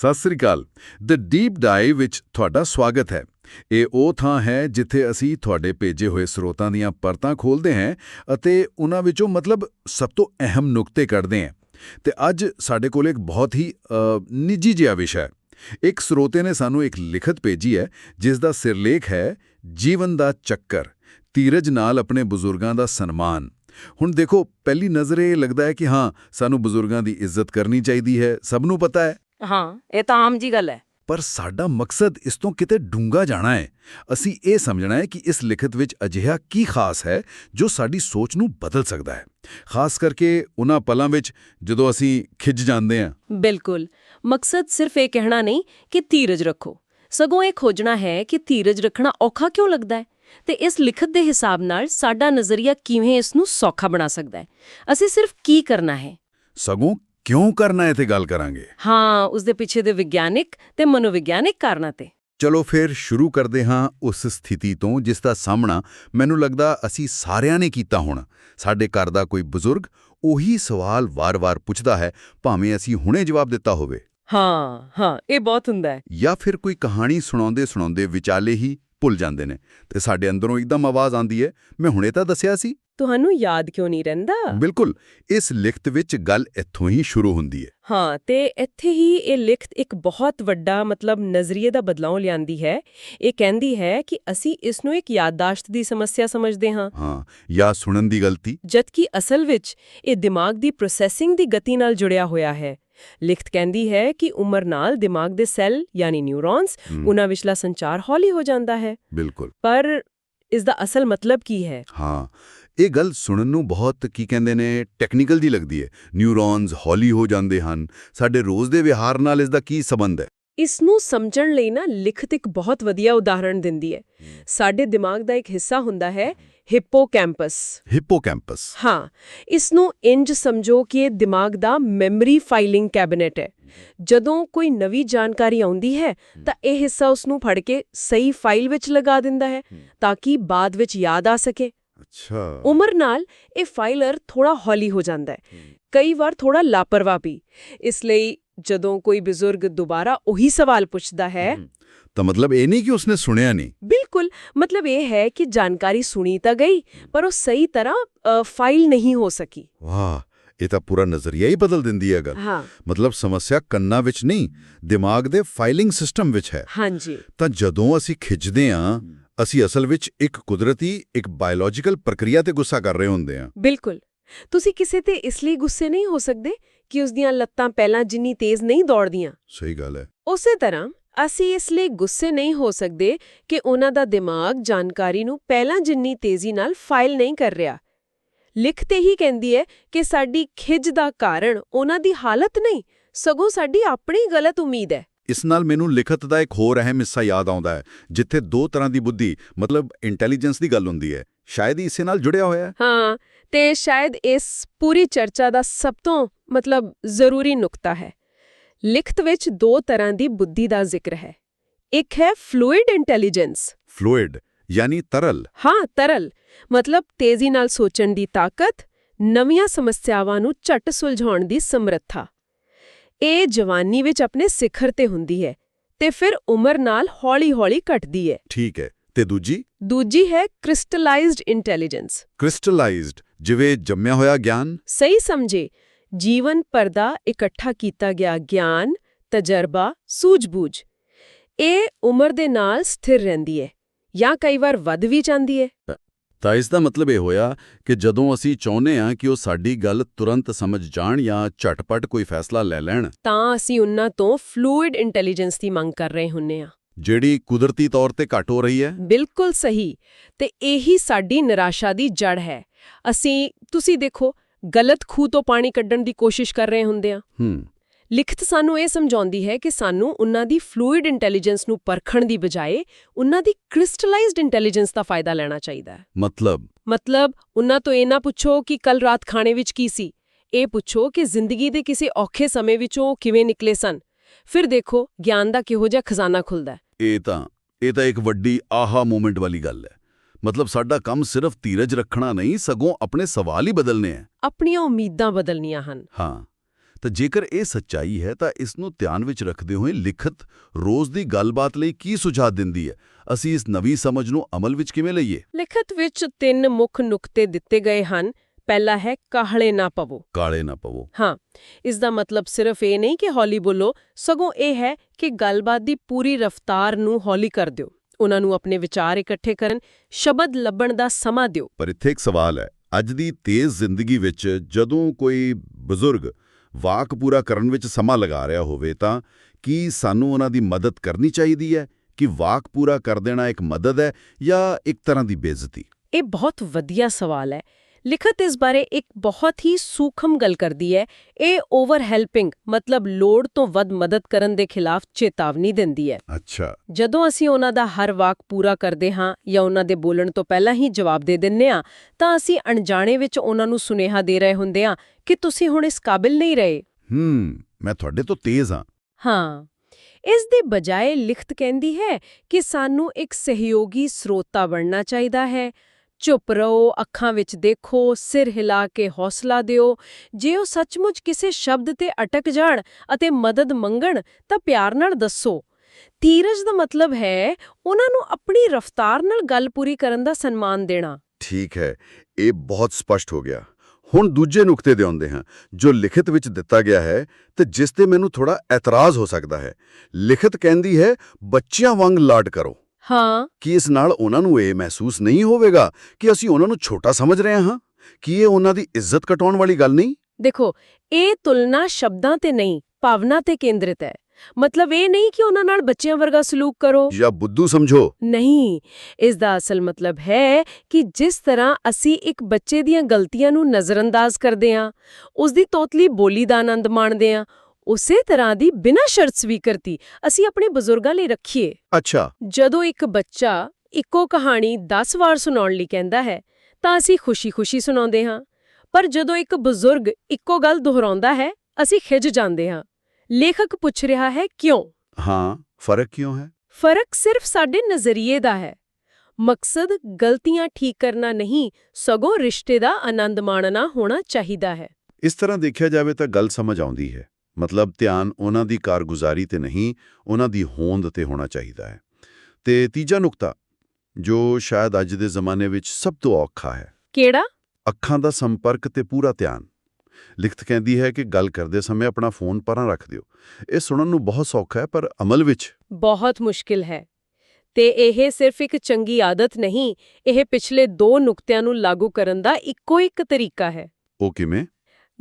ਸਤਿ ਸ੍ਰੀ ਅਕਾਲ। ਦ deep dive ਵਿੱਚ ਤੁਹਾਡਾ ਸਵਾਗਤ ਹੈ। ਇਹ ਉਹ ਥਾਂ ਹੈ ਜਿੱਥੇ ਅਸੀਂ ਤੁਹਾਡੇ ਭੇਜੇ ਹੋਏ ਸਰੋਤਾਂ ਦੀਆਂ ਪਰਤਾਂ ਖੋਲਦੇ ਹਾਂ ਅਤੇ ਉਹਨਾਂ ਵਿੱਚੋਂ ਮਤਲਬ ਸਭ ਤੋਂ ਅਹਿਮ ਨੁਕਤੇ ਕੱਢਦੇ ਹਾਂ। ਤੇ ਅੱਜ ਸਾਡੇ ਕੋਲ ਇੱਕ ਬਹੁਤ ਹੀ ਨਿੱਜੀ ਜਿਹਾ ਵਿਸ਼ਾ ਹੈ। ਇੱਕ ਸਰੋਤੇ ਨੇ ਸਾਨੂੰ ਇੱਕ ਲਿਖਤ ਭੇਜੀ ਹੈ, ਜਿਸ ਦਾ ਸਿਰਲੇਖ ਹੈ, ਜੀਵਨ ਦਾ ਚੱਕਰ, ਧੀਰਜ ਨਾਲ ਆਪਣੇ ਬਜ਼ੁਰਗਾਂ ਦਾ ਸਨਮਾਨ। ਹੁਣ ਦੇਖੋ, ਪਹਿਲੀ ਨਜ਼ਰੇ ਲੱਗਦਾ ਹੈ ਕਿ ਹਾਂ, ਸਾਨੂੰ ਬਜ਼ੁਰਗਾਂ ਦੀ ਇੱਜ਼ਤ ਕਰਨੀ ਚਾਹੀਦੀ ਹੈ, ਸਭ ਨੂੰ ਪਤਾ ਹੈ। ਹਾਂ ਇਹ ਤਾਂ ਆਮ ਜੀ ਗੱਲ ਹੈ। ਪਰ ਸਾਡਾ ਮਕਸਦ ਇਸ ਤੋਂ ਕਿਤੇ ਡੂੰਘਾ ਜਾਣਾ ਹੈ। ਅਸੀਂ ਇਹ ਸਮਝਣਾ ਹੈ ਕਿ ਇਸ ਲਿਖਤ ਵਿੱਚ ਅਜਿਹਾ ਕੀ ਖਾਸ ਹੈ ਜੋ ਸਾਡੀ ਸੋਚ ਨੂੰ ਬਦਲ ਸਕਦਾ ਹੈ। ਖਾਸ ਕਰਕੇ ਉਹਨਾਂ ਪਲਾਂ ਵਿੱਚ ਜਦੋਂ ਅਸੀਂ ਖਿੱਚ ਜਾਂਦੇ ਹਾਂ। ਬਿਲਕੁਲ। ਮਕਸਦ ਸਿਰਫ ਇਹ ਕਹਿਣਾ ਨਹੀਂ ਕਿ ਧੀਰਜ ਰੱਖੋ। ਸਗੋਂ ਇਹ ਖੋਜਣਾ ਹੈ ਕਿ ਧੀਰਜ ਰੱਖਣਾ ਔਖਾ ਕਿਉਂ ਲੱਗਦਾ ਹੈ? ਤੇ ਇਸ ਲਿਖਤ ਦੇ ਹਿਸਾਬ ਨਾਲ ਸਾਡਾ ਨਜ਼ਰੀਆ ਕਿਵੇਂ ਇਸ ਨੂੰ ਸੌਖਾ ਬਣਾ ਸਕਦਾ ਹੈ? ਅਸੀਂ ਸਿਰਫ ਕੀ ਕਰਨਾ ਹੈ? ਸਗੋਂ ਕਿਉਂ ਕਰਨਾ ਹੈ ਤੇ ਗੱਲ ਕਰਾਂਗੇ? ਹਾਂ ਉਸ ਦੇ ਪਿੱਛੇ ਦੇ ਵਿਗਿਆਨਿਕ ਤੇ ਮਨੋਵਿਗਿਆਨਿਕ ਕਾਰਨਾਂ ਤੇ। ਚਲੋ ਫਿਰ ਸ਼ੁਰੂ ਕਰਦੇ ਹਾਂ ਉਸ ਸਥਿਤੀ ਤੋਂ ਜਿਸ ਦਾ ਸਾਹਮਣਾ ਮੈਨੂੰ ਲੱਗਦਾ ਅਸੀਂ ਸਾਰਿਆਂ ਨੇ ਕੀਤਾ ਹੋਣਾ। ਸਾਡੇ ਘਰ ਦਾ ਕੋਈ ਬਜ਼ੁਰਗ ਉਹੀ ਸਵਾਲ ਵਾਰ-ਵਾਰ ਪੁੱਛਦਾ ਹੈ ਭਾਵੇਂ ਅਸੀਂ ਹੁਣੇ ਜਵਾਬ ਦਿੱਤਾ ਹੋਵੇ। ਹਾਂ ਹਾਂ ਇਹ ਬਹੁਤ ਹੁੰਦਾ ਹੈ। ਜਾਂ ਫਿਰ ਕੋਈ ਕਹਾਣੀ ਸੁਣਾਉਂਦੇ ਸੁਣਾਉਂਦੇ ਵਿਚਾਲੇ ਹੀ ਭੁੱਲ ਜਾਂਦੇ ਨੇ ਤੇ ਸਾਡੇ ਅੰਦਰੋਂ ਇੱਕਦਮ ਆਵਾਜ਼ ਆਉਂਦੀ ਹੈ ਮੈਂ ਹੁਣੇ ਤਾਂ ਦੱਸਿਆ ਸੀ। ਤੁਹਾਨੂੰ ਯਾਦ ਕਿਉਂ ਨਹੀਂ ਰਹਿੰਦਾ? ਬਿਲਕੁਲ ਇਸ ਲਿਖਤ ਵਿੱਚ ਗੱਲ ਇੱਥੋਂ ਹੀ ਸ਼ੁਰੂ ਹੁੰਦੀ ਹੈ। ਹਾਂ ਤੇ ਇੱਥੇ ਹੀ ਇਹ ਲਿਖਤ ਇੱਕ ਬਹੁਤ ਵੱਡਾ ਮਤਲਬ ਨਜ਼ਰੀਏ ਦਾ ਬਦਲਾਅ ਲਿਆਂਦੀ ਹੈ। ਇਹ ਕਹਿੰਦੀ ਹੈ ਕਿ ਅਸੀਂ ਇਸ ਨੂੰ ਇੱਕ ਯਾਦਦਾਸ਼ਤ ਦੀ ਸਮੱਸਿਆ ਸਮਝਦੇ ਹਾਂ। ਹਾਂ ਜਾਂ ਸੁਣਨ ਦੀ ਗਲਤੀ। ਜਦਕਿ ਅਸਲ ਵਿੱਚ ਇਹ ਦਿਮਾਗ ਦੀ ਪ੍ਰੋਸੈਸਿੰਗ ਦੀ ਗਤੀ ਨਾਲ ਜੁੜਿਆ ਹੋਇਆ ਹੈ। ਲਿਖਤ ਕਹਿੰਦੀ ਹੈ ਕਿ ਉਮਰ ਨਾਲ ਦਿਮਾਗ ਦੇ ਸੈੱਲ ਯਾਨੀ ਨਿਊਰੋਨਸ ਉਹਨਾਂ ਵਿਚਲਾ ਸੰਚਾਰ ਹੌਲੀ ਹੋ ਜਾਂਦਾ ਹੈ। ਬਿਲਕੁਲ। ਪਰ ਇਸ ਦਾ ਅਸਲ ਮਤਲਬ ਕੀ ਹੈ? ਹਾਂ ਇਹ ਗੱਲ ਸੁਣਨ ਨੂੰ ਬਹੁਤ ਕੀ ਕਹਿੰਦੇ ਨੇ ਟੈਕਨੀਕਲ ਜੀ ਲੱਗਦੀ ਹੈ। ਨਿਊਰੋਨਸ ਹੌਲੀ ਹੋ ਜਾਂਦੇ ਹਨ। ਸਾਡੇ ਰੋਜ਼ ਦੇ ਵਿਹਾਰ ਨਾਲ ਇਸ ਦਾ ਕੀ ਸਬੰਧ ਹੈ? ਇਸ ਨੂੰ ਸਮਝਣ ਲਈ ਨਾ ਲਿਖਤ ਇੱਕ ਬਹੁਤ ਵਧੀਆ ਉਦਾਹਰਣ ਦਿੰਦੀ ਹੈ। ਸਾਡੇ ਦਿਮਾਗ ਦਾ ਇੱਕ ਹਿੱਸਾ ਹੁੰਦਾ ਹੈ ਹਿਪੋਕੈਂਪਸ ਹਿਪੋਕੈਂਪਸ ਹਾਂ ਇਸ ਨੂੰ ਇੰਜ ਸਮਝੋ ਕਿ ਇਹ ਦਿਮਾਗ ਦਾ ਮੈਮਰੀ ਫਾਈਲਿੰਗ ਕੈਬਨਿਟ ਹੈ। ਜਦੋਂ ਕੋਈ ਨਵੀਂ ਜਾਣਕਾਰੀ ਆਉਂਦੀ ਹੈ ਤਾਂ ਇਹ ਹਿੱਸਾ ਉਸ ਨੂੰ ਫੜ ਕੇ ਸਹੀ ਫਾਈਲ ਵਿੱਚ ਲਗਾ ਦਿੰਦਾ ਹੈ ਤਾਂ ਕਿ ਬਾਅਦ ਵਿੱਚ ਯਾਦ ਆ ਸਕੇ। ਅੱਛਾ। ਉਮਰ ਨਾਲ ਇਹ ਫਾਈਲਰ ਥੋੜਾ ਹੌਲੀ ਹੋ ਜਾਂਦਾ ਹੈ। ਕਈ ਵਾਰ ਥੋੜਾ ਲਾਪਰਵਾਹ ਵੀ। ਇਸ ਲਈ ਜਦੋਂ ਕੋਈ ਬਜ਼ੁਰਗ ਦੁਬਾਰਾ ਉਹੀ ਸਵਾਲ ਪੁੱਛਦਾ ਹੈ ਤਾਂ ਮਤਲਬ ਇਹ ਨਹੀਂ ਕਿ ਉਸਨੇ ਸੁਣਿਆ ਨਹੀਂ? ਬਿਲਕੁਲ। ਮਤਲਬ ਇਹ ਹੈ ਕਿ ਜਾਣਕਾਰੀ ਸੁਣੀ ਤਾਂ ਗਈ ਪਰ ਉਹ ਸਹੀ ਤਰ੍ਹਾਂ ਫਾਈਲ ਨਹੀਂ ਹੋ ਸਕੀ। ਵਾਹ! ਇਹ ਤਾਂ ਪੂਰਾ ਨਜ਼ਰੀਆ ਹੀ ਬਦਲ ਦਿੰਦੀ ਹੈ ਗੱਲ। ਹਾਂ। ਮਤਲਬ ਸਮੱਸਿਆ ਕੰਨਾਂ ਵਿੱਚ ਨਹੀਂ ਦਿਮਾਗ ਦੇ ਫਾਈਲਿੰਗ ਸਿਸਟਮ ਵਿੱਚ ਹੈ। ਹਾਂਜੀ। ਤਾਂ ਜਦੋਂ ਅਸੀਂ ਖਿੱਚਦੇ ਹਾਂ। ਅਸੀਂ ਅਸਲ ਵਿੱਚ ਇੱਕ ਕੁਦਰਤੀ ਇੱਕ ਬਾਇਓਲੋਜੀਕਲ ਪ੍ਰਕਿਰਿਆ ਤੇ ਗੁੱਸਾ ਕਰ ਰਹੇ ਹੁੰਦੇ ਹਾਂ। ਬਿਲਕੁਲ। ਤੁਸੀਂ ਕਿਸੇ ਤੇ ਇਸ ਲਈ ਗੁੱਸੇ ਨਹੀਂ ਹੋ ਸਕਦੇ ਕਿ ਉਸ ਦੀਆਂ ਲੱਤਾਂ ਪਹਿਲਾਂ ਜਿੰਨੀ ਤੇਜ਼ ਨਹੀਂ ਦੌੜਦੀਆਂ। ਸਹੀ ਗੱਲ ਹੈ। ਉਸੇ ਤਰ੍ਹਾਂ ਅਸੀਂ ਇਸ ਲਈ ਗੁੱਸੇ ਨਹੀਂ ਹੋ ਸਕਦੇ ਕਿ ਉਹਨਾਂ ਦਾ ਦਿਮਾਗ ਜਾਣਕਾਰੀ ਨੂੰ ਪਹਿਲਾਂ ਜਿੰਨੀ ਤੇਜ਼ੀ ਨਾਲ ਫਾਈਲ ਨਹੀਂ ਕਰ ਰਿਹਾ। ਲਿਖਤੇ ਹੀ ਕਹਿੰਦੀ ਹੈ ਕਿ ਸਾਡੀ ਖਿੱਚ ਦਾ ਕਾਰਨ ਉਹਨਾਂ ਦੀ ਹਾਲਤ ਨਹੀਂ ਸਗੋਂ ਸਾਡੀ ਆਪਣੀ ਗਲਤ ਉਮੀਦ ਹੈ। ਇਸ ਨਾਲ ਮੈਨੂੰ ਲਿਖਤ ਦਾ ਇੱਕ ਹੋਰ ਅਹਿਮ ਹਿੱਸਾ ਯਾਦ ਆਉਂਦਾ ਹੈ ਜਿੱਥੇ ਦੋ ਤਰ੍ਹਾਂ ਦੀ ਬੁੱਧੀ ਮਤਲਬ ਇੰਟੈਲੀਜੈਂਸ ਦੀ ਗੱਲ ਹੁੰਦੀ ਹੈ। ਸ਼ਾਇਦ ਹੀ ਇਸੇ ਨਾਲ ਜੁੜਿਆ ਹੋਇਆ ਹੈ। ਹਾਂ ਤੇ ਸ਼ਾਇਦ ਇਸ ਪੂਰੀ ਚਰਚਾ ਦਾ ਸਭ ਤੋਂ ਮਤਲਬ ਜ਼ਰੂਰੀ ਨੁਕਤਾ ਹੈ। ਲਿਖਤ ਵਿੱਚ ਦੋ ਤਰ੍ਹਾਂ ਦੀ ਬੁੱਧੀ ਦਾ ਜ਼ਿਕਰ ਹੈ। ਇੱਕ ਹੈ ਫਲੂਇਡ ਇੰਟੈਲੀਜੈਂਸ ਫਲੂਇਡ ਯਾਨੀ ਤਰਲ। ਹਾਂ ਤਰਲ। ਮਤਲਬ ਤੇਜ਼ੀ ਨਾਲ ਸੋਚਣ ਦੀ ਤਾਕਤ ਨਵੀਆਂ ਸਮੱਸਿਆਵਾਂ ਨੂੰ ਝਟ ਸੁਲਝਾਉਣ ਦੀ ਸਮਰੱਥਾ। ਇਹ ਜਵਾਨੀ ਵਿੱਚ ਆਪਣੇ ਸਿਖਰ ਤੇ ਹੁੰਦੀ ਹੈ ਤੇ ਫਿਰ ਉਮਰ ਨਾਲ ਹੌਲੀ-ਹੌਲੀ ਘਟਦੀ ਹੈ। ਠੀਕ ਹੈ ਤੇ ਦੂਜੀ? ਦੂਜੀ ਹੈ ਕ੍ਰਿਸਟਲਾਈਜ਼ਡ ਇੰਟੈਲੀਜੈਂਸ ਕ੍ਰਿਸਟਲਾਈਜ਼ਡ ਜਿਵੇਂ ਜੰਮਿਆ ਹੋਇਆ ਗਿਆਨ? ਸਹੀ ਸਮਝੇ ਜੀਵਨ ਭਰ ਦਾ ਇਕੱਠਾ ਕੀਤਾ ਗਿਆ ਗਿਆਨ ਤਜਰਬਾ ਸੂਝ-ਬੂਝ। ਇਹ ਉਮਰ ਦੇ ਨਾਲ ਸਥਿਰ ਰਹਿੰਦੀ ਹੈ ਜਾਂ ਕਈ ਵਾਰ ਵੱਧ ਵੀ ਜਾਂਦੀ ਹੈ। ਤਾਂ ਇਸ ਦਾ ਮਤਲਬ ਇਹ ਹੋਇਆ ਕਿ ਜਦੋਂ ਅਸੀਂ ਚਾਹੁੰਦੇ ਹਾਂ ਕਿ ਉਹ ਸਾਡੀ ਗੱਲ ਤੁਰੰਤ ਸਮਝ ਜਾਣ ਜਾਂ ਝਟਪਟ ਕੋਈ ਫੈਸਲਾ ਲੈ ਲੈਣ ਤਾਂ ਅਸੀਂ ਉਹਨਾਂ ਤੋਂ ਫਲੂਇਡ ਇੰਟੈਲੀਜੈਂਸ ਦੀ ਮੰਗ ਕਰ ਰਹੇ ਹੁੰਨੇ ਆ ਜਿਹੜੀ ਕੁਦਰਤੀ ਤੌਰ ਤੇ ਘਟ ਹੋ ਰਹੀ ਹੈ। ਬਿਲਕੁਲ ਸਹੀ। ਤੇ ਇਹੀ ਸਾਡੀ ਨਿਰਾਸ਼ਾ ਦੀ ਜੜ ਹੈ। ਅਸੀਂ ਤੁਸੀਂ ਦੇਖੋ ਗਲਤ ਖੂਹ ਤੋਂ ਪਾਣੀ ਕੱਢਣ ਦੀ ਕੋਸ਼ਿਸ਼ ਕਰ ਰਹੇ ਹੁੰਦੇ ਆ ਹੂੰ। ਲਿਖਤ ਸਾਨੂੰ ਇਹ ਸਮਝਾਉਂਦੀ ਹੈ ਕਿ ਸਾਨੂੰ ਉਹਨਾਂ ਦੀ ਫਲੂਇਡ ਇੰਟੈਲੀਜੈਂਸ ਨੂੰ ਪਰਖਣ ਦੀ ਬਜਾਏ ਉਹਨਾਂ ਦੀ ਕ੍ਰਿਸਟਲਾਈਜ਼ਡ ਇੰਟੈਲੀਜੈਂਸ ਦਾ ਫਾਇਦਾ ਲੈਣਾ ਚਾਹੀਦਾ ਹੈ। ਮਤਲਬ? ਮਤਲਬ ਉਹਨਾਂ ਤੋਂ ਇਹ ਨਾ ਪੁੱਛੋ ਕਿ ਕੱਲ ਰਾਤ ਖਾਣੇ ਵਿੱਚ ਕੀ ਸੀ। ਇਹ ਪੁੱਛੋ ਕਿ ਜ਼ਿੰਦਗੀ ਦੇ ਕਿਸੇ ਔਖੇ ਸਮੇਂ ਵਿੱਚੋਂ ਕਿਵੇਂ ਨਿਕਲੇ ਸਨ। ਫਿਰ ਦੇਖੋ ਗਿਆਨ ਦਾ ਕਿਹੋ ਜਿਹਾ ਖਜ਼ਾਨਾ ਖੁੱਲਦਾ ਹੈ। ਇਹ ਤਾਂ ਇਹ ਤਾਂ ਇੱਕ ਵੱਡੀ ਆਹਾ ਮੂਮੈਂਟ ਵਾਲੀ ਗੱਲ ਹੈ। ਮਤਲਬ ਸਾਡਾ ਕੰਮ ਸਿਰਫ ਧੀਰਜ ਰੱਖਣਾ ਨਹੀਂ ਸਗੋਂ ਆਪਣੇ ਸਵਾਲ ਹੀ ਬਦਲਨੇ ਹੈ। ਆਪਣੀਆਂ ਉਮੀਦਾਂ ਬਦਲਣੀਆਂ ਹਨ। ਹਾਂ। ਤਾਂ ਜੇਕਰ ਇਹ ਸੱਚਾਈ ਹੈ ਤਾਂ ਇਸ ਨੂੰ ਧਿਆਨ ਵਿੱਚ ਰੱਖਦੇ ਹੋਏ ਲਿਖਤ ਰੋਜ਼ ਦੀ ਗੱਲਬਾਤ ਲਈ ਕੀ ਸੁਝਾਅ ਦਿੰਦੀ ਹੈ? ਅਸੀਂ ਇਸ ਨਵੀਂ ਸਮਝ ਨੂੰ ਅਮਲ ਵਿੱਚ ਕਿਵੇਂ ਲਈਏ? ਲਿਖਤ ਵਿੱਚ ਤਿੰਨ ਮੁੱਖ ਨੁਕਤੇ ਦਿੱਤੇ ਗਏ ਹਨ। ਪਹਿਲਾ ਹੈ ਕਾਹਲੇ ਨਾ ਪਵੋ। ਕਾਲੇ ਨਾ ਪਵੋ। ਹਾਂ ਇਸ ਦਾ ਮਤਲਬ ਸਿਰਫ ਇਹ ਨਹੀਂ ਕਿ ਹੌਲੀ ਬੋਲੋ ਸਗੋਂ ਇਹ ਹੈ ਕਿ ਗੱਲਬਾਤ ਦੀ ਪੂਰੀ ਰਫ਼ਤਾਰ ਨੂੰ ਹੌਲੀ ਕਰ ਦਿਓ। ਉਹਨਾਂ ਨੂੰ ਆਪਣੇ ਵਿਚਾਰ ਇਕੱਠੇ ਕਰਨ ਸ਼ਬਦ ਲੱਭਣ ਦਾ ਸਮਾਂ ਦਿਓ। ਪਰ ਇੱਥੇ ਇੱਕ ਸਵਾਲ ਹੈ ਅੱਜ ਦੀ ਤੇਜ਼ ਜ਼ਿੰਦਗੀ ਵਿੱਚ ਜਦੋਂ ਕੋਈ ਬਜ਼ੁਰਗ ਵਾਕ ਪੂਰਾ ਕਰਨ ਵਿੱਚ ਸਮਾਂ ਲਗਾ ਰਿਹਾ ਹੋਵੇ ਤਾਂ ਕੀ ਸਾਨੂੰ ਉਹਨਾਂ ਦੀ ਮਦਦ ਕਰਨੀ ਚਾਹੀਦੀ ਹੈ? ਕਿ ਵਾਕ ਪੂਰਾ ਕਰ ਦੇਣਾ ਇੱਕ ਮਦਦ ਹੈ ਜਾਂ ਇੱਕ ਤਰ੍ਹਾਂ ਦੀ ਬੇਇੱਜ਼ਤੀ? ਇਹ ਬਹੁਤ ਵਧੀਆ ਸਵਾਲ ਹੈ। ਲਿਖਤ ਇਸ ਬਾਰੇ ਇੱਕ ਬਹੁਤ ਹੀ ਸੂਖਮ ਗੱਲ ਕਰਦੀ ਹੈ ਇਹ ਓਵਰ ਹੈਲਪਿੰਗ ਮਤਲਬ ਲੋੜ ਤੋਂ ਵੱਧ ਮਦਦ ਕਰਨ ਦੇ ਖਿਲਾਫ ਚੇਤਾਵਨੀ ਦਿੰਦੀ ਹੈ। ਅੱਛਾ। ਜਦੋਂ ਅਸੀਂ ਉਹਨਾਂ ਦਾ ਹਰ ਵਾਕ ਪੂਰਾ ਕਰਦੇ ਹਾਂ ਜਾਂ ਉਹਨਾਂ ਦੇ ਬੋਲਣ ਤੋਂ ਪਹਿਲਾਂ ਹੀ ਜਵਾਬ ਦੇ ਦਿੰਨੇ ਆ ਤਾਂ ਅਸੀਂ ਅਣਜਾਣੇ ਵਿੱਚ ਉਹਨਾਂ ਨੂੰ ਸੁਨੇਹਾ ਦੇ ਰਹੇ ਹੁੰਦੇ ਆ ਕਿ ਤੁਸੀਂ ਹੁਣ ਇਸ ਕਾਬਿਲ ਨਹੀਂ ਰਹੇ। ਹੂੰ ਮੈਂ ਤੁਹਾਡੇ ਤੋਂ ਤੇਜ਼ ਹਾਂ। ਹਾਂ। ਇਸ ਦੇ ਬਜਾਏ ਲਿਖਤ ਕਹਿੰਦੀ ਹੈ ਕਿ ਸਾਨੂੰ ਇੱਕ ਸਹਿਯੋਗੀ ਸਰੋਤਾ ਬਣਨਾ ਚਾਹੀਦਾ ਹੈ। ਚੁੱਪ ਰਹੋ, ਅੱਖਾਂ ਵਿੱਚ ਦੇਖੋ, ਸਿਰ ਹਿਲਾ ਕੇ ਹੌਸਲਾ ਦਿਓ। ਜੇ ਉਹ ਸੱਚਮੁੱਚ ਕਿਸੇ ਸ਼ਬਦ ਤੇ ਅਟਕ ਜਾਣ ਅਤੇ ਮਦਦ ਮੰਗਣ, ਤਾਂ ਪਿਆਰ ਨਾਲ ਦੱਸੋ। ਧੀਰਜ ਦਾ ਮਤਲਬ ਹੈ ਉਹਨਾਂ ਨੂੰ ਆਪਣੀ ਰਫ਼ਤਾਰ ਨਾਲ ਗੱਲ ਪੂਰੀ ਕਰਨ ਦਾ ਸਨਮਾਨ ਦੇਣਾ। ਠੀਕ ਹੈ, ਇਹ ਬਹੁਤ ਸਪਸ਼ਟ ਹੋ ਗਿਆ। ਹੁਣ ਦੂਜੇ ਨੁਕਤੇ ਦੇ ਆਉਂਦੇ ਹਾਂ, ਜੋ ਲਿਖਤ ਵਿੱਚ ਦਿੱਤਾ ਗਿਆ ਹੈ ਤੇ ਜਿਸ ਤੇ ਮੈਨੂੰ ਥੋੜਾ ਇਤਰਾਜ਼ ਹੋ ਸਕਦਾ ਹੈ। ਲਿਖਤ ਕਹਿੰਦੀ ਹੈ, ਬੱਚਿਆਂ ਵਾਂਗ ਲਾਡ ਕਰੋ। ਹਾਂ। ਕੀ ਇਸ ਨਾਲ ਉਹਨਾਂ ਨੂੰ ਇਹ ਮਹਿਸੂਸ ਨਹੀਂ ਹੋਵੇਗਾ ਕਿ ਅਸੀਂ ਉਹਨਾਂ ਨੂੰ ਛੋਟਾ ਸਮਝ ਰਹੇ ਹਾਂ? ਕੀ ਇਹ ਉਹਨਾਂ ਦੀ ਇੱਜ਼ਤ ਘਟਾਉਣ ਵਾਲੀ ਗੱਲ ਨਹੀਂ? ਦੇਖੋ ਇਹ ਤੁਲਨਾ ਸ਼ਬਦਾਂ ਤੇ ਨਹੀਂ ਭਾਵਨਾ ਤੇ ਕੇਂਦਰਿਤ ਹੈ। ਮਤਲਬ ਇਹ ਨਹੀਂ ਕਿ ਉਹਨਾਂ ਨਾਲ ਬੱਚਿਆਂ ਵਰਗਾ ਸਲੂਕ ਕਰੋ। ਜਾਂ ਬੁੱਧੂ ਸਮਝੋ। ਨਹੀਂ ਇਸ ਦਾ ਅਸਲ ਮਤਲਬ ਹੈ ਕਿ ਜਿਸ ਤਰ੍ਹਾਂ ਅਸੀਂ ਇੱਕ ਬੱਚੇ ਦੀਆਂ ਗਲਤੀਆਂ ਨੂੰ ਨਜ਼ਰਅੰਦਾਜ਼ ਕਰਦੇ ਹਾਂ ਉਸ ਦੀ ਤੋਤਲੀ ਬੋਲੀ ਦਾ ਆਨੰਦ ਮਾਣਦੇ ਹਾਂ ਉਸੇ ਤਰ੍ਹਾਂ ਦੀ ਬਿਨਾਂ ਸ਼ਰਤ ਸਵੀਕਰਤੀ ਅਸੀਂ ਆਪਣੇ ਬਜ਼ੁਰਗਾਂ ਲਈ ਰੱਖੀਏ। ਅੱਛਾ। ਜਦੋਂ ਇੱਕ ਬੱਚਾ ਇੱਕੋ ਕਹਾਣੀ 10 ਵਾਰ ਸੁਣਾਉਣ ਲਈ ਕਹਿੰਦਾ ਹੈ ਤਾਂ ਅਸੀਂ ਖੁਸ਼ੀ-ਖੁਸ਼ੀ ਸੁਣਾਉਂਦੇ ਹਾਂ। ਪਰ ਜਦੋਂ ਇੱਕ ਬਜ਼ੁਰਗ ਇੱਕੋ ਗੱਲ ਦੁਹਰਾਉਂਦਾ ਹੈ ਅਸੀਂ ਖਿਜ ਜਾਂਦੇ ਹਾਂ। ਲੇਖਕ ਪੁੱਛ ਰਿਹਾ ਹੈ ਕਿਉਂ? ਹਾਂ ਫ਼ਰਕ ਕਿਉਂ ਹੈ? ਫ਼ਰਕ ਸਿਰਫ ਸਾਡੇ ਨਜ਼ਰੀਏ ਦਾ ਹੈ। ਮਕਸਦ ਗਲਤੀਆਂ ਠੀਕ ਕਰਨਾ ਨਹੀਂ ਸਗੋਂ ਰਿਸ਼ਤੇ ਦਾ ਆਨੰਦ ਮਾਣਨਾ ਹੋਣਾ ਚਾਹੀਦਾ ਹੈ। ਇਸ ਤਰ੍ਹਾਂ ਦੇਖਿਆ ਜਾਵੇ ਤਾਂ ਗੱਲ ਸਮਝ ਆਉਂਦੀ ਹੈ। ਮਤਲਬ ਧਿਆਨ ਉਹਨਾਂ ਦੀ ਕਾਰਗੁਜ਼ਾਰੀ ਤੇ ਨਹੀਂ ਉਹਨਾਂ ਦੀ ਹੋਂਦ ਤੇ ਹੋਣਾ ਚਾਹੀਦਾ ਹੈ। ਤੇ ਤੀਜਾ ਨੁਕਤਾ ਜੋ ਸ਼ਾਇਦ ਅੱਜ ਦੇ ਜ਼ਮਾਨੇ ਵਿੱਚ ਸਭ ਤੋਂ ਔਖਾ ਹੈ। ਕਿਹੜਾ? ਅੱਖਾਂ ਦਾ ਸੰਪਰਕ ਤੇ ਪੂਰਾ ਧਿਆਨ। ਲਿਖਤ ਕਹਿੰਦੀ ਹੈ ਕਿ ਗੱਲ ਕਰਦੇ ਸਮੇਂ ਆਪਣਾ ਫੋਨ ਪਰਾਂ ਰੱਖ ਦਿਓ। ਇਹ ਸੁਣਨ ਨੂੰ ਬਹੁਤ ਸੌਖਾ ਹੈ ਪਰ ਅਮਲ ਵਿੱਚ ਬਹੁਤ ਮੁਸ਼ਕਿਲ ਹੈ। ਤੇ ਇਹ ਸਿਰਫ ਇੱਕ ਚੰਗੀ ਆਦਤ ਨਹੀਂ ਇਹ ਪਿਛਲੇ ਦੋ ਨੁਕਤਿਆਂ ਨੂੰ ਲਾਗੂ ਕਰਨ ਦਾ ਇੱਕੋ ਇੱਕ ਤਰੀਕਾ ਹੈ। ਉਹ ਕਿਵੇਂ?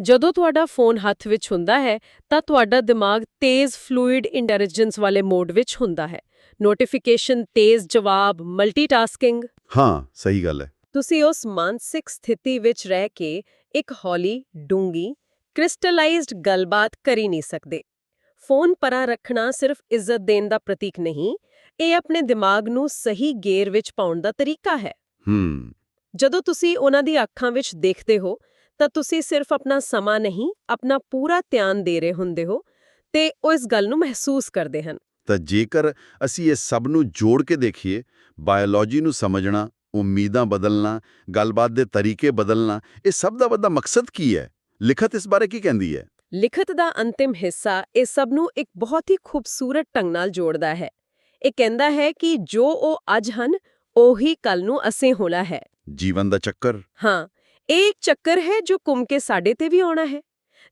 ਜਦੋਂ ਤੁਹਾਡਾ ਫੋਨ ਹੱਥ ਵਿੱਚ ਹੁੰਦਾ ਹੈ ਤਾਂ ਤੁਹਾਡਾ ਦਿਮਾਗ ਤੇਜ਼ ਫਲੂਇਡ ਇੰਟੈਲੀਜੈਂਸ ਵਾਲੇ ਮੋਡ ਵਿੱਚ ਹੁੰਦਾ ਹੈ। ਨੋਟੀਫਿਕੇਸ਼ਨ ਤੇਜ਼ ਜਵਾਬ ਮਲਟੀਟਾਸਕਿੰਗ ਹਾਂ ਸਹੀ ਗੱਲ ਹੈ। ਤੁਸੀਂ ਉਸ ਮਾਨਸਿਕ ਸਥਿਤੀ ਵਿੱਚ ਰਹਿ ਕੇ ਇੱਕ ਹੌਲੀ ਡੂੰਗੀ ਕ੍ਰਿਸਟਲਾਈਜ਼ਡ ਗੱਲਬਾਤ ਕਰ ਨਹੀਂ ਸਕਦੇ। ਫੋਨ ਪਰਾਂ ਰੱਖਣਾ ਸਿਰਫ ਇੱਜ਼ਤ ਦੇਣ ਦਾ ਪ੍ਰਤੀਕ ਨਹੀਂ ਇਹ ਆਪਣੇ ਦਿਮਾਗ ਨੂੰ ਸਹੀ ਗੇਅਰ ਵਿੱਚ ਪਾਉਣ ਦਾ ਤਰੀਕਾ ਹੈ। ਹੂੰ। ਜਦੋਂ ਤੁਸੀਂ ਉਹਨਾਂ ਦੀ ਅੱਖਾਂ ਵਿੱਚ ਦੇਖਦੇ ਹੋ ਤਾਂ ਤੁਸੀਂ ਸਿਰਫ ਆਪਣਾ ਸਮਾਂ ਨਹੀਂ ਆਪਣਾ ਪੂਰਾ ਧਿਆਨ ਦੇ ਰਹੇ ਹੁੰਦੇ ਹੋ ਤੇ ਉਹ ਇਸ ਗੱਲ ਨੂੰ ਮਹਿਸੂਸ ਕਰਦੇ ਹਨ। ਤਾਂ ਜੇਕਰ ਅਸੀਂ ਇਹ ਸਭ ਨੂੰ ਜੋੜ ਕੇ ਦੇਖੀਏ ਬਾਇਓਲੋਜੀ ਨੂੰ ਸਮਝਣਾ ਉਮੀਦਾਂ ਬਦਲਣਾ ਗੱਲਬਾਤ ਦੇ ਤਰੀਕੇ ਬਦਲਣਾ ਇਹ ਸਭ ਦਾ ਵੱਡਾ ਮਕਸਦ ਕੀ ਹੈ? ਲਿਖਤ ਇਸ ਬਾਰੇ ਕੀ ਕਹਿੰਦੀ ਹੈ? ਲਿਖਤ ਦਾ ਅੰਤਿਮ ਹਿੱਸਾ ਇਹ ਸਭ ਨੂੰ ਇੱਕ ਬਹੁਤ ਹੀ ਖੂਬਸੂਰਤ ਢੰਗ ਨਾਲ ਜੋੜਦਾ ਹੈ। ਇਹ ਕਹਿੰਦਾ ਹੈ ਕਿ ਜੋ ਉਹ ਅੱਜ ਹਨ ਉਹੀ ਕੱਲ ਨੂੰ ਅਸੀਂ ਹੋਣਾ ਹੈ। ਜੀਵਨ ਦਾ ਚੱਕਰ। ਹਾਂ ਇਹ ਇੱਕ ਚੱਕਰ ਹੈ ਜੋ ਘੁੰਮ ਕੇ ਸਾਡੇ ਤੇ ਵੀ ਆਉਣਾ ਹੈ।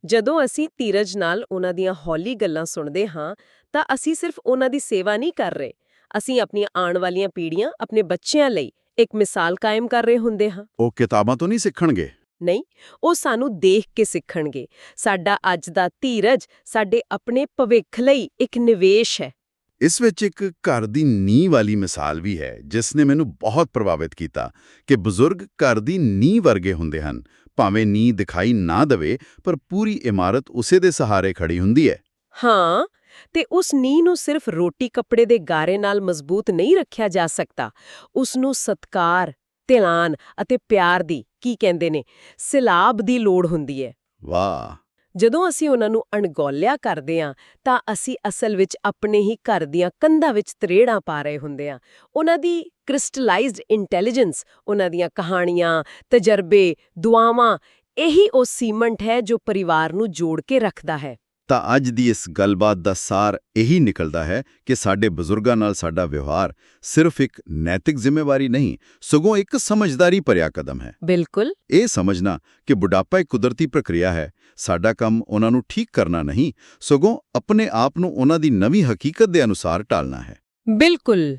ਜਦੋਂ ਅਸੀਂ ਧੀਰਜ ਨਾਲ ਉਹਨਾਂ ਦੀਆਂ ਹੌਲੀ ਗੱਲਾਂ ਸੁਣਦੇ ਹਾਂ ਤਾਂ ਅਸੀਂ ਸਿਰਫ ਉਹਨਾਂ ਦੀ ਸੇਵਾ ਨਹੀਂ ਕਰ ਰਹੇ। ਅਸੀਂ ਆਪਣੀਆਂ ਆਉਣ ਵਾਲੀਆਂ ਪੀੜ੍ਹੀਆਂ ਆਪਣੇ ਬੱਚਿਆਂ ਲਈ ਇੱਕ ਮਿਸਾਲ ਕਾਇਮ ਕਰ ਰਹੇ ਹੁੰਦੇ ਹਾਂ। ਉਹ ਕਿਤਾਬਾਂ ਤੋਂ ਨਹੀਂ ਸਿੱਖਣਗੇ? ਨਹੀਂ ਉਹ ਸਾਨੂੰ ਦੇਖ ਕੇ ਸਿੱਖਣਗੇ। ਸਾਡਾ ਅੱਜ ਦਾ ਧੀਰਜ ਸਾਡੇ ਆਪਣੇ ਭਵਿੱਖ ਲਈ ਇੱਕ ਨਿਵੇਸ਼ ਹੈ। ਇਸ ਵਿੱਚ ਇੱਕ ਘਰ ਦੀ ਨੀਂਹ ਵਾਲੀ ਮਿਸਾਲ ਵੀ ਹੈ ਜਿਸ ਨੇ ਮੈਨੂੰ ਬਹੁਤ ਪ੍ਰਭਾਵਿਤ ਕੀਤਾ ਕਿ ਬਜ਼ੁਰਗ ਘਰ ਦੀ ਨੀਂਹ ਵਰਗੇ ਹੁੰਦੇ ਹਨ। ਭਾਵੇਂ ਨੀਂਹ ਦਿਖਾਈ ਨਾ ਦੇਵੇ ਪਰ ਪੂਰੀ ਇਮਾਰਤ ਉਸੇ ਦੇ ਸਹਾਰੇ ਖੜੀ ਹੁੰਦੀ ਹੈ। ਹਾਂ ਤੇ ਉਸ ਨੀਂਹ ਨੂੰ ਸਿਰਫ ਰੋਟੀ ਕੱਪੜੇ ਦੇ ਗਾਰੇ ਨਾਲ ਮਜ਼ਬੂਤ ਨਹੀਂ ਰੱਖਿਆ ਜਾ ਸਕਦਾ। ਉਸ ਨੂੰ ਸਤਕਾਰ ਧਿਆਨ ਅਤੇ ਪਿਆਰ ਦੀ ਕੀ ਕਹਿੰਦੇ ਨੇ ਸਿਲਾਬ ਦੀ ਲੋੜ ਹੁੰਦੀ ਹੈ। ਵਾਹ! ਜਦੋਂ ਅਸੀਂ ਉਹਨਾਂ ਨੂੰ ਅਣਗੌਲਿਆ ਕਰਦੇ ਹਾਂ, ਤਾਂ ਅਸੀਂ ਅਸਲ ਵਿੱਚ ਆਪਣੇ ਹੀ ਘਰ ਦੀਆਂ ਕੰਧਾਂ ਵਿੱਚ ਤਰੇੜਾਂ ਪਾ ਰਹੇ ਹੁੰਦੇ ਹਾਂ। ਉਹਨਾਂ ਦੀ ਕ੍ਰਿਸਟਲਾਈਜ਼ਡ ਇੰਟੈਲੀਜੈਂਸ ਉਹਨਾਂ ਦੀਆਂ ਕਹਾਣੀਆਂ, ਤਜਰਬੇ, ਦੁਆਵਾਂ, ਇਹੀ ਉਹ ਸੀਮੈਂਟ ਹੈ ਜੋ ਪਰਿਵਾਰ ਨੂੰ ਜੋੜ ਕੇ ਰੱਖਦਾ ਹੈ। ਤਾਂ ਅੱਜ ਦੀ ਇਸ ਗੱਲਬਾਤ ਦਾ ਸਾਰ ਇਹੀ ਨਿਕਲਦਾ ਹੈ ਕਿ ਸਾਡੇ ਬਜ਼ੁਰਗਾਂ ਨਾਲ ਸਾਡਾ ਵਿਵਹਾਰ ਸਿਰਫ ਇੱਕ ਨੈਤਿਕ ਜ਼ਿੰਮੇਵਾਰੀ ਨਹੀਂ ਸਗੋਂ ਇੱਕ ਸਮਝਦਾਰੀ ਭਰਿਆ ਕਦਮ ਹੈ। ਬਿਲਕੁਲ। ਇਹ ਸਮਝਣਾ ਕਿ ਬੁਢਾਪਾ ਇੱਕ ਕੁਦਰਤੀ ਪ੍ਰਕਿਰਿਆ ਹੈ ਸਾਡਾ ਕੰਮ ਉਹਨਾਂ ਨੂੰ ਠੀਕ ਕਰਨਾ ਨਹੀਂ ਸਗੋਂ ਆਪਣੇ ਆਪ ਨੂੰ ਉਹਨਾਂ ਦੀ ਨਵੀਂ ਹਕੀਕਤ ਦੇ ਅਨੁਸਾਰ ਢਾਲਣਾ ਹੈ। ਬਿਲਕੁਲ।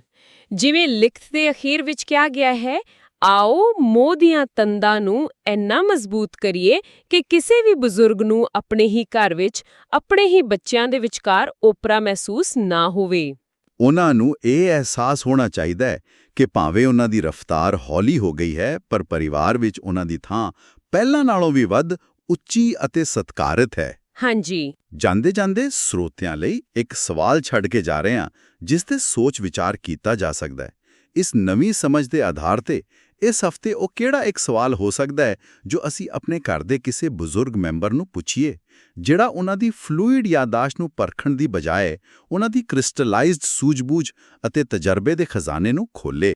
ਜਿਵੇਂ ਲਿਖਤ ਦੇ ਅਖੀਰ ਵਿੱਚ ਕਿਹਾ ਗਿਆ ਹੈ ਆਓ ਮੋਹ ਦੀਆਂ ਤੰਦਾਂ ਨੂੰ ਇੰਨਾ ਮਜ਼ਬੂਤ ਕਰੀਏ ਕਿ ਕਿਸੇ ਵੀ ਬਜ਼ੁਰਗ ਨੂੰ ਆਪਣੇ ਹੀ ਘਰ ਵਿੱਚ ਆਪਣੇ ਹੀ ਬੱਚਿਆਂ ਦੇ ਵਿਚਕਾਰ ਓਪਰਾ ਮਹਿਸੂਸ ਨਾ ਹੋਵੇ। ਉਹਨਾਂ ਨੂੰ ਇਹ ਅਹਿਸਾਸ ਹੋਣਾ ਚਾਹੀਦਾ ਹੈ ਕਿ ਭਾਵੇਂ ਉਹਨਾਂ ਦੀ ਰਫ਼ਤਾਰ ਹੌਲੀ ਹੋ ਗਈ ਹੈ ਪਰ ਪਰਿਵਾਰ ਵਿੱਚ ਉਹਨਾਂ ਦੀ ਥਾਂ ਪਹਿਲਾਂ ਨਾਲੋਂ ਵੀ ਵੱਧ ਉੱਚੀ ਅਤੇ ਸਤਕਾਰਿਤ ਹੈ। ਹਾਂਜੀ। ਜਾਂਦੇ ਜਾਂਦੇ ਸਰੋਤਿਆਂ ਲਈ ਇੱਕ ਸਵਾਲ ਛੱਡ ਕੇ ਜਾ ਰਹੇ ਹਾਂ ਜਿਸ ਤੇ ਸੋਚ ਵਿਚਾਰ ਕੀਤਾ ਜਾ ਸਕਦਾ ਹੈ। ਇਸ ਨਵੀਂ ਸਮਝ ਦੇ ਆਧਾਰ ਤੇ ਇਸ ਹਫ਼ਤੇ ਉਹ ਕਿਹੜਾ ਇੱਕ ਸਵਾਲ ਹੋ ਸਕਦਾ ਹੈ ਜੋ ਅਸੀਂ ਆਪਣੇ ਘਰ ਦੇ ਕਿਸੇ ਬਜ਼ੁਰਗ ਮੈਂਬਰ ਨੂੰ ਪੁੱਛੀਏ, ਜਿਹੜਾ ਉਹਨਾਂ ਦੀ ਫਲੂਇਡ ਯਾਦਾਸ਼ਤ ਨੂੰ ਪਰਖਣ ਦੀ ਬਜਾਏ ਉਹਨਾਂ ਦੀ ਕ੍ਰਿਸਟਲਾਈਜ਼ਡ ਸੂਝਬੂਝ ਅਤੇ ਤਜਰਬੇ ਦੇ ਖਜ਼ਾਨੇ ਨੂੰ ਖੋਲੇ